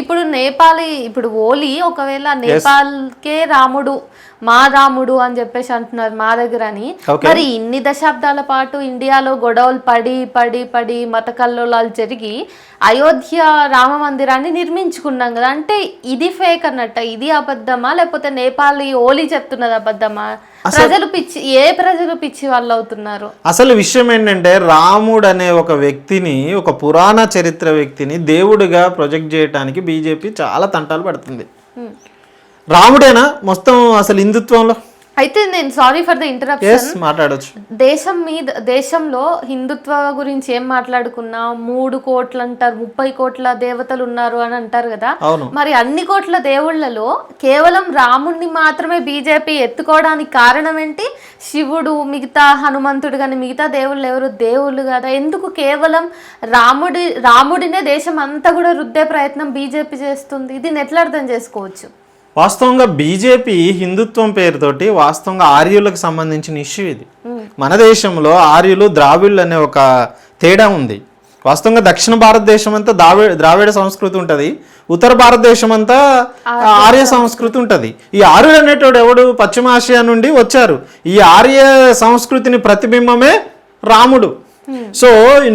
ఇప్పుడు నేపాలి ఇప్పుడు ఓలీ ఒకవేళ నేపాల్కే రాముడు మా రాముడు అని చెప్పేసి అంటున్నారు మా దగ్గర అని. మరి ఇన్ని దశాబ్దాల పాటు ఇండియాలో గొడవలు పడి పడి పడి మత కల్లోలాలు జరిగి అయోధ్య రామ మందిరాన్ని నిర్మించుకున్నాం కదా. అంటే ఇది ఫేక్ అన్నట్ట ఇది అబద్ధమా? లేకపోతే నేపాలి ఓలీ చెప్తున్నది అబద్ధమా? ప్రజలు పిచ్చి ఏ ప్రజలు పిచ్చి వాళ్ళు అవుతున్నారు? అసలు విషయం ఏంటంటే రాముడు అనే ఒక వ్యక్తిని ఒక పురాణ చరిత్ర వ్యక్తిని దేవుడిగా ప్రొజెక్ట్ చేయడానికి బీజేపీ చాలా తంటాలు పడుతుంది. రాముడేనా? మొత్తం అసలు హిందుత్వంలో? అయితే నేను సారీ ఫర్ ద ఇంటరప్షన్ మాట్లాడొచ్చు. దేశం మీద దేశంలో హిందుత్వ గురించి ఏం మాట్లాడుకున్నా మూడు కోట్లు అంటారు ముప్పై కోట్ల దేవతలు ఉన్నారు అని అంటారు కదా. మరి అన్ని కోట్ల దేవుళ్ళలో కేవలం రాముణ్ణి మాత్రమే బీజేపీ ఎత్తుకోవడానికి కారణం ఏంటి? శివుడు మిగతా హనుమంతుడు కానీ మిగతా దేవుళ్ళు ఎవరు? దేవుళ్ళు కదా. ఎందుకు కేవలం రాముడి రాముడినే దేశం అంతా కూడా రుద్దే ప్రయత్నం బీజేపీ చేస్తుంది? దీన్ని ఎట్లా అర్థం చేసుకోవచ్చు? వాస్తవంగా బీజేపీ హిందుత్వం పేరుతోటి వాస్తవంగా ఆర్యులకు సంబంధించిన ఇష్యూ ఇది. మన దేశంలో ఆర్యులు ద్రావిడులు అనే ఒక తేడా ఉంది. వాస్తవంగా దక్షిణ భారతదేశం అంతా ద్రావిడ ద్రావిడ సంస్కృతి ఉంటుంది. ఉత్తర భారతదేశం అంతా ఆర్య సంస్కృతి ఉంటుంది. ఈ ఆర్యులు అనేటోడు ఎవడు? పశ్చిమ ఆసియా నుండి వచ్చారు. ఈ ఆర్య సంస్కృతిని ప్రతిబింబమే రాముడు. సో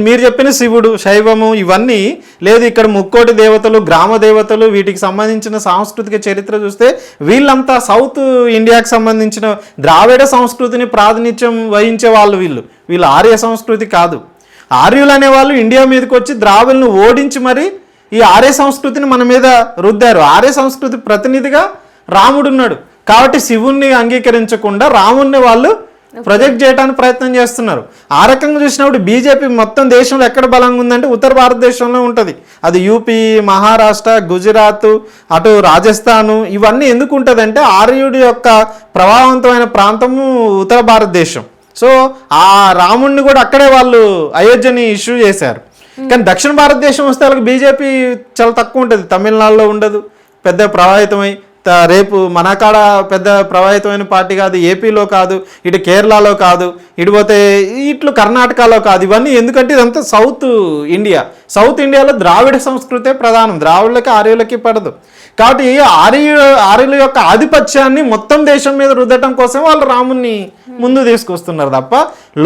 మీరు చెప్పిన శివుడు శైవము ఇవన్నీ లేదు ఇక్కడ ముక్కోటి దేవతలు గ్రామ దేవతలు వీటికి సంబంధించిన సాంస్కృతిక చరిత్ర చూస్తే వీళ్ళంతా సౌత్ ఇండియాకి సంబంధించిన ద్రావిడ సంస్కృతిని ప్రాతినిధ్యం వహించే వాళ్ళు వీళ్ళు. వీళ్ళు ఆర్య సంస్కృతి కాదు. ఆర్యులు అనేవాళ్ళు ఇండియా మీదకి వచ్చి ద్రావిడ్లను ఓడించి మరి ఈ ఆర్య సంస్కృతిని మన మీద రుద్దారు. ఆర్య సంస్కృతి ప్రతినిధిగా రాముడున్నాడు. కాబట్టి శివుణ్ణి అంగీకరించకుండా రాముణ్ణి వాళ్ళు ప్రొజెక్ట్ చేయడానికి ప్రయత్నం చేస్తున్నారు. ఆ రకంగా చూసినప్పుడు బీజేపీ మొత్తం దేశంలో ఎక్కడ బలంగా ఉందంటే ఉత్తర భారతదేశంలో ఉంటుంది. అది యూపీ మహారాష్ట్ర గుజరాత్ అటు రాజస్థాను ఇవన్నీ ఎందుకు ఉంటుందంటే ఆర్యుడి యొక్క ప్రభావవంతమైన ప్రాంతము ఉత్తర భారతదేశం. సో ఆ రాముణ్ణి కూడా అక్కడే వాళ్ళు అయోధ్యని ఇష్యూ చేశారు. కానీ దక్షిణ భారతదేశం వస్తే వాళ్ళకి బీజేపీ చాలా తక్కువ ఉంటుంది. తమిళనాడులో ఉండదు. పెద్ద ప్రభావితమై రేపు మన కాడ పెద్ద ప్రభావితమైన పార్టీ కాదు ఏపీలో కాదు ఇటు కేరళలో కాదు ఇటు పోతే ఇట్లు కర్ణాటకలో కాదు. ఇవన్నీ ఎందుకంటే ఇదంతా సౌత్ ఇండియా. సౌత్ ఇండియాలో ద్రావిడ సంస్కృతే ప్రధానం. ద్రావిడులకి ఆర్యులకి పడదు. కాబట్టి ఆర్య ఆర్యుల యొక్క ఆధిపత్యాన్ని మొత్తం దేశం మీద రుద్దటం కోసం వాళ్ళు రాముణ్ణి ముందు తీసుకొస్తున్నారు తప్ప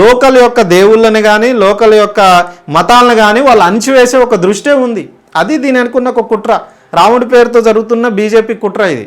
లోకల్ యొక్క దేవుళ్ళని కానీ లోకల్ యొక్క మతాలను కానీ వాళ్ళు అణిచివేసే ఒక దృష్టే ఉంది. అది దీని అనుకున్న ఒక కుట్ర. రాముడి పేరుతో జరుగుతున్న బీజేపీ కుట్ర ఇది.